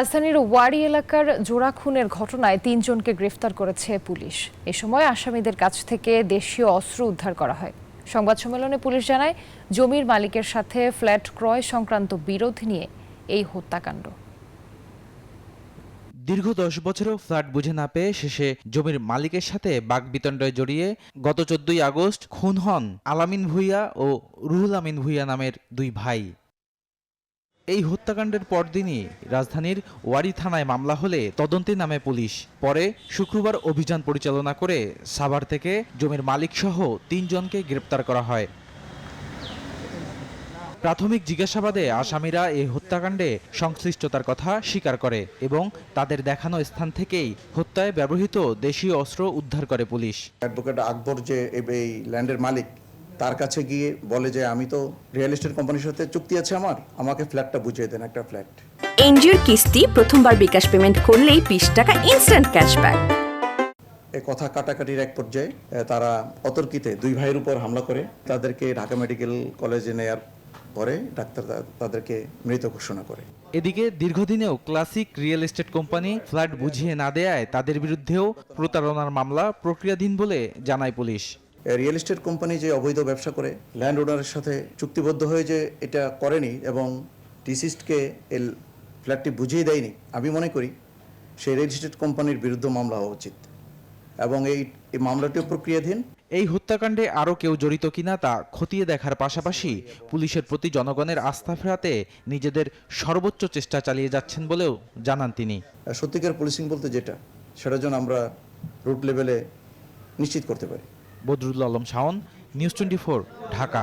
রাজধানীর ওয়ারি এলাকার জোড়া খুনের ঘটনায় তিনজনকে গ্রেফতার করেছে পুলিশ। এ সময় আসামিদের কাছ থেকে দেশীয় অস্ত্র উদ্ধার করা হয়। সংবাদ সম্মেলনে পুলিশ জানায়, জমির মালিকের সাথে ফ্ল্যাট ক্রয় সংক্রান্ত বিরোধ নিয়ে এই হত্যাকাণ্ড। দীর্ঘ দশ বছরেও ফ্ল্যাট বুঝে না পেয়ে শেষে জমির মালিকের সাথে বাগবিতণ্ডায় জড়িয়ে গত চোদ্দই আগস্ট খুন হন আলামিন ভুইয়া ও রুহুল আমিন ভুইয়া নামের দুই ভাই। এই হত্যাকাণ্ডের পরদিনই রাজধানীর ওয়ারি থানায় মামলা হলে তদন্তে নামে পুলিশ। পরে শুক্রবার অভিযান পরিচালনা করে সাভার থেকে জমির মালিকসহ তিনজনকে গ্রেপ্তার করা হয়। প্রাথমিক জিজ্ঞাসাবাদে আসামিরা এই হত্যাকাণ্ডে সংশ্লিষ্টতার কথা স্বীকার করে এবং তাদের দেখানো স্থান থেকেই হত্যায় ব্যবহৃত দেশীয় অস্ত্র উদ্ধার করে পুলিশ। অ্যাডভোকেট আকবর যে এই- ল্যান্ডের মালিক তার কাছে গিয়ে বলে যে আমি তো রিয়েল এস্টেট কোম্পানির সাথে চুক্তি আছে আমার আমাকে ফ্ল্যাটটা বুঝিয়ে দেন একটা ফ্ল্যাট এনজিওর কিস্তি প্রথমবার বিকাশ পেমেন্ট করলেই বিশ টাকা ইনস্ট্যান্ট ক্যাশব্যাক এই কথা কাটাকাটির এক পর্যায়ে তারা অতর্কিতে দুই ভাইয়ের উপর হামলা করে তাদেরকে ঢাকা মেডিকেল কলেজে নেয়ার পরে ডাক্তার তাদেরকে মৃত ঘোষণা করে। এদিকে দীর্ঘদিনেও classic real estate company flat বুঝিয়ে না দেয়ায় তাদের বিরুদ্ধেও প্রতারণার মামলা প্রক্রিয়াধীন বলে জানায় পুলিশ। রিয়েল এস্টেট কোম্পানি যে অবৈধ ব্যবসা করে ল্যান্ড ওনারের সাথে চুক্তিবদ্ধ হয়ে যে এটা করেনি এবং ডিসিস্টকে এই ফ্ল্যাটটি বুঝিয়ে দেয়নি আমি মনে করি সেই রিয়েল এস্টেট কোম্পানির বিরুদ্ধে মামলা হওয়া উচিত। এবং এই এই মামলাটিও প্রক্রিয়াধীন। এই হত্যাকাণ্ডে আরও কেউ জড়িত কিনা তা খতিয়ে দেখার পাশাপাশি পুলিশের প্রতি জনগণের আস্থা ফেরাতে নিজেদের সর্বোচ্চ চেষ্টা চালিয়ে যাচ্ছেন বলেও জানান তিনি। সত্যিকার পুলিশিং বলতে যেটা সেটা যেন আমরা রুট লেভেলে নিশ্চিত করতে পারি। Badrul Alam Shaon news twenty Dhaka.